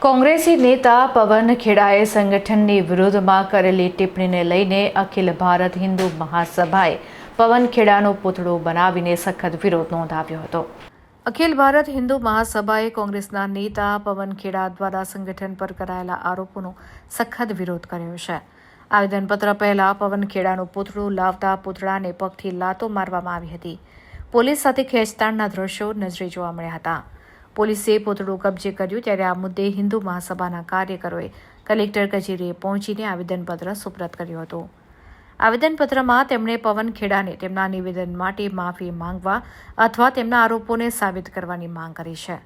કોંગ્રેસી નેતા પવન ખેડાએ સંગઠનની વિરોધમાં કરેલી ટિપ્પણીને લઈને અખિલ ભારત હિન્દુ મહાસભાએ પવન ખેડાનું પૂતળું બનાવીને સખત વિરોધ નોંધાવ્યો હતો. અખિલ ભારત હિન્દુ મહાસભાએ કોંગ્રેસના નેતા પવન ખેડા દ્વારા સંગઠન પર કરાયેલા આરોપોનો સખત વિરોધ કર્યો છે. આવેદનપત્ર પહેલા પવન ખેડાનું પૂતળું લાવતા પૂતળાને પગથી લાતો મારવામાં આવી હતી. પોલીસ સાથે ખેંચતાણના દ્રશ્યો નજરે જોવા મળ્યા હતા. પોલીસે પોતળું કબજે કર્યું ત્યારે આ મુદ્દે હિન્દુ મહાસભાના કાર્યકરોએ કલેક્ટર કચેરીએ પહોંચીને આવેદનપત્ર સુપ્રત કર્યું હતું. આવેદનપત્રમાં તેમણે પવન ખેડાને તેમના નિવેદન માટે માફી માંગવા અથવા તેમના આરોપોને સાબિત કરવાની માંગ કરી છે.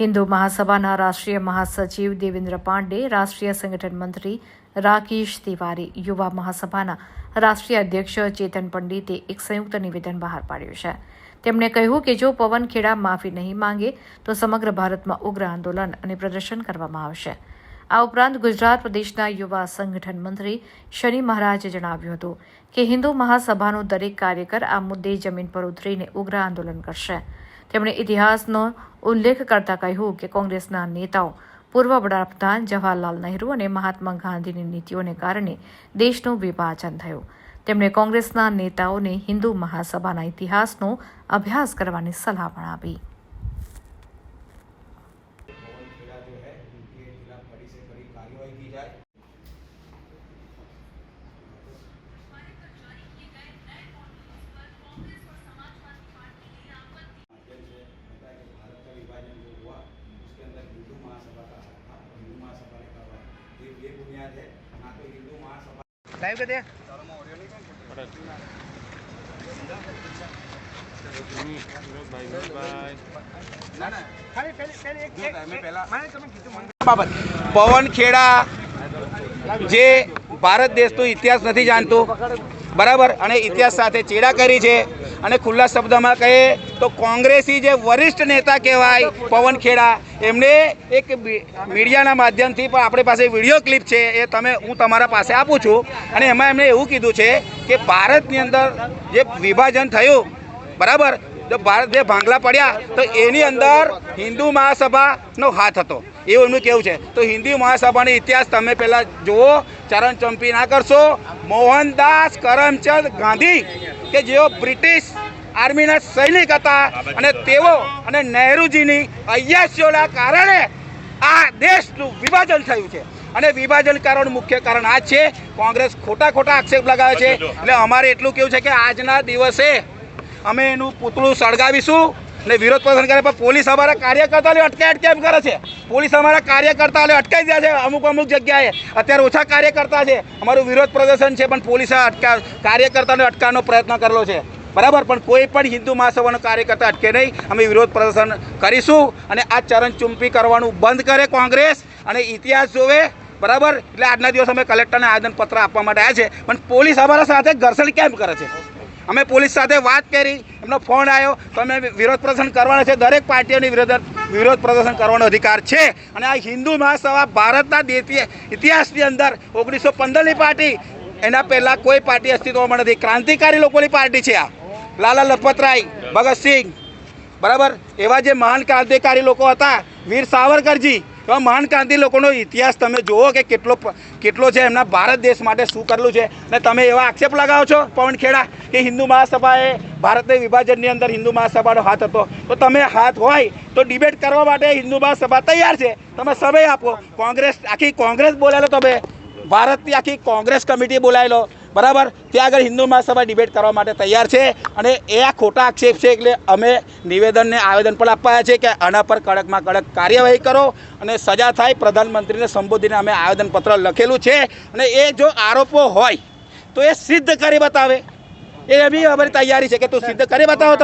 હિન્દુ મહાસભાના રાષ્ટ્રીય મહાસચિવ દેવેન્દ્ર પાંડે, રાષ્ટ્રીય સંગઠન મંત્રી રાકેશ તિવારી, યુવા મહાસભાના રાષ્ટ્રીય અધ્યક્ષ ચેતન પંડિતે એક સંયુક્ત નિવેદન બહાર પાડ્યું છે. તેમણે કહ્યું કે જો પવન ખેડા માફી નહીં માંગે, તો સમગ્ર ભારતમાં ઉગ્ર આંદોલન અને પ્રદર્શન કરવામાં આવશે. આ ઉપરાંત ગુજરાત પ્રદેશના યુવા સંગઠન મંત્રી શનિ મહારાજે જણાવ્યું હતું કે હિન્દુ મહાસભાનો દરેક કાર્યકર આ મુદ્દે જમીન પર ઉતરીને ઉગ્ર આંદોલન કરશે. તેમણે ઇતિહાસનો ઉલ્લેખ કરતા કહ્યું કે કોંગ્રેસના નેતાઓ પૂર્વ વડાપ્રધાન જવાહરલાલ નહેરુ અને મહાત્મા ગાંધીની નીતિઓને કારણે દેશનું વિભાજન થયું. તેમણે કોંગ્રેસના નેતાઓને હિન્દુ મહાસભાના ઇતિહાસનો અભ્યાસ કરવાની સલાહ પણ આપી पवन खेड़ा जो है उनके खिलाफ कड़ी से कड़ी कार्रवाई की जाए माध्यम से बताया कि भारत का विभाजन जो हुआ उसके अंदर हिंदू महासभा का हाथ था और हिंदू महासभा ने करवाया ये बेबुनियाद है ना तो हिंदू महासभा લાઈવ કરી દે પવન ખેડા જે ભારત દેશનો ઇતિહાસ નથી જાણતો. બરાબર? અને ઇતિહાસ સાથે ચેડા કરી છે. અને ખુલ્લા શબ્દમાં કહીએ તો કોંગ્રેસી જે વરિષ્ઠ નેતા કહેવાય, પવન ખેડા, એમને એક મીડિયાના માધ્યમથી પણ આપણી પાસે વીડિયો ક્લિપ છે, એ તમે, હું તમારા પાસે આપું છું. અને એમાં એમણે એવું કીધું છે કે ભારતની અંદર જે વિભાજન થયું, બરાબર? જો ભારત જે ભાંગલા પડ્યા, તો એની અંદર હિન્દુ મહાસભાનો હાથ હતો. એવું એમનું કેવું છે. તો હિન્દુ મહાસભાનો ઇતિહાસ તમે પહેલાં જુઓ, ચરણ ના કરશો, મોહનદાસ કરમચંદ ગાંધી કે જેઓ બ્રિટિશ આર્મીના સૈનિક હતા અને તેઓ અને નહેરુજીની અય્યાસીઓના કારણે આ દેશનું વિભાજન થયું છે. અને વિભાજન કારણ મુખ્ય કારણ આ છે કોંગ્રેસ ખોટા ખોટા આક્ષેપ લગાવે છે. એટલે અમારે એટલું કેવું છે કે આજના દિવસે અમે એનું પૂતળું સળગાવીશું. અને વિરોધ પ્રદર્શન કરે, પણ પોલીસ અમારા કાર્યકર્તાઓને અટકાયત કેમ કરે છે? પોલીસ અમારા કાર્યકર્તાઓને અટકાઈ દે છે અમુક અમુક જગ્યાએ. અત્યારે ઓછા કાર્યકર્તા છે. અમારું વિરોધ પ્રદર્શન છે, પણ પોલીસે અટકા કાર્યકર્તાને અટકાવવાનો પ્રયત્ન કરેલો છે. બરાબર? પણ કોઈ પણ હિન્દુ મહાસભાનો કાર્યકર્તા અટકે નહીં. અમે વિરોધ પ્રદર્શન કરીશું અને આ ચરણ ચૂંપી કરવાનું બંધ કરે કોંગ્રેસ. અને ઇતિહાસ જોવે, બરાબર? એટલે આજના દિવસ અમે કલેક્ટરને આવેદનપત્ર આપવા માટે આવ્યા છે. પણ પોલીસ અમારા સાથે ઘર્ષણ કેમ કરે છે? અમે પોલીસ સાથે વાત કરી, એમનો ફોન આવ્યો. તો અમે વિરોધ પ્રદર્શન કરવાના છે. દરેક પાર્ટીઓની વિરોધ વિરોધ પ્રદર્શન કરવાનો અધિકાર છે. અને આ હિન્દુ મહાસભા ભારતના ઇતિહાસની અંદર ઓગણીસો પંદરની પાર્ટી, એના પહેલાં કોઈ પાર્ટી અસ્તિત્વમાં નથી. ક્રાંતિકારી લોકોની પાર્ટી છે આ. લાલા લજપતરાય, ભગતસિંહ બરાબર? એવા જે મહાન ક્રાંતિકારી લોકો હતા, વીર સાવરકરજી, એવા મહાન ક્રાંતિ લોકોનો ઇતિહાસ તમે જુઓ કે કેટલો કેટલો છે એમના ભારત દેશ માટે શું કરેલું છે. અને તમે એવા આક્ષેપ લગાવો છો પવન ખેડા, કે હિન્દુ મહાસભાએ ભારતના વિભાજનની અંદર હિન્દુ મહાસભાનો હાથ હતો. તો તમે હાથ હોય તો ડિબેટ કરવા માટે હિન્દુ મહાસભા તૈયાર છે. તમે સમય આપો. કોંગ્રેસ, આખી કોંગ્રેસ બોલાયેલો તમે. ભારતની આખી કોંગ્રેસ કમિટી બોલાયેલો. બરાબર? ત્યાં આગળ હિન્દુ મહાસભા ડિબેટ કરવા માટે તૈયાર છે અને એ આ ખોટા આક્ષેપ છે એટલે અમે નિવેદનને આવેદન પણ આપવાયા છે કે આના પર કડકમાં કડક કાર્યવાહી કરો અને સજા થાય પ્રધાનમંત્રીને સંબોધીને અમે આવેદનપત્ર લખેલું છે અને એ જો આરોપો હોય તો એ સિદ્ધ કરી બતાવે. એ બી અમારી તૈયારી છે કે તું સિદ્ધ કરી બતાવો